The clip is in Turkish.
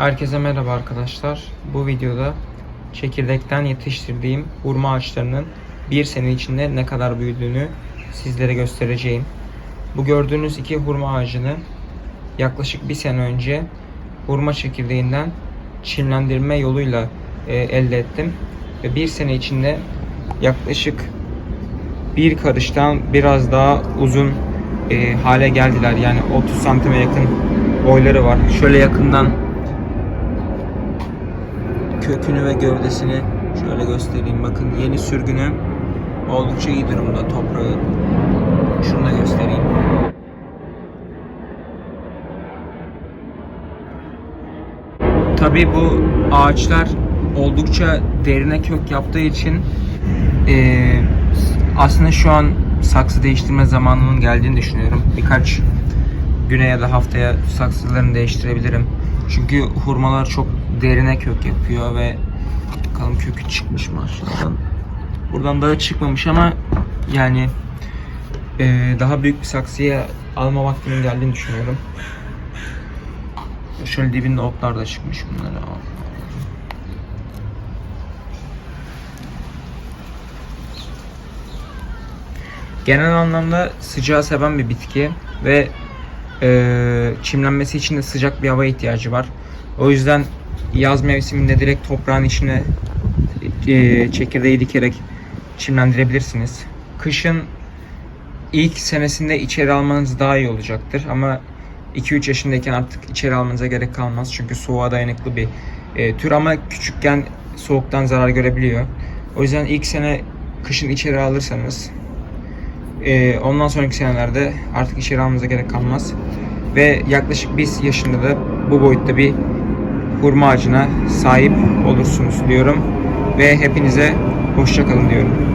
Herkese merhaba arkadaşlar. Bu videoda çekirdekten yetiştirdiğim hurma ağaçlarının bir sene içinde ne kadar büyüdüğünü sizlere göstereceğim. Bu gördüğünüz iki hurma ağacını yaklaşık bir sene önce hurma çekirdeğinden çimlendirme yoluyla e, elde ettim. Ve bir sene içinde yaklaşık bir karıştan biraz daha uzun e, hale geldiler. Yani 30 santime yakın boyları var. Şöyle yakından kökünü ve gövdesini şöyle göstereyim. Bakın yeni sürgünü oldukça iyi durumda toprağı. Şunu da göstereyim. Tabii bu ağaçlar oldukça derine kök yaptığı için eee, aslında şu an saksı değiştirme zamanının geldiğini düşünüyorum. Birkaç güne ya da haftaya saksılarını değiştirebilirim. Çünkü hurmalar çok derine kök yapıyor ve bakalım kökü çıkmış mı aşağıdan. Buradan daha çıkmamış ama yani eee, daha büyük bir saksıya alma vaktinin geldiğini düşünüyorum. Şöyle dibinde otlar da çıkmış bunlara. Genel anlamda sıcağı seven bir bitki ve e, çimlenmesi için de sıcak bir hava ihtiyacı var. O yüzden yaz mevsiminde direkt toprağın içine e, çekirdeği dikerek çimlendirebilirsiniz. Kışın ilk senesinde içeri almanız daha iyi olacaktır ama 2-3 yaşındayken artık içeri almanıza gerek kalmaz çünkü soğuğa dayanıklı bir e, tür ama küçükken soğuktan zarar görebiliyor. O yüzden ilk sene kışın içeri alırsanız e, ondan sonraki senelerde artık içeri almanıza gerek kalmaz. Ve yaklaşık bir yaşında da bu boyutta bir hurma ağacına sahip olursunuz diyorum. Ve hepinize hoşça kalın diyorum.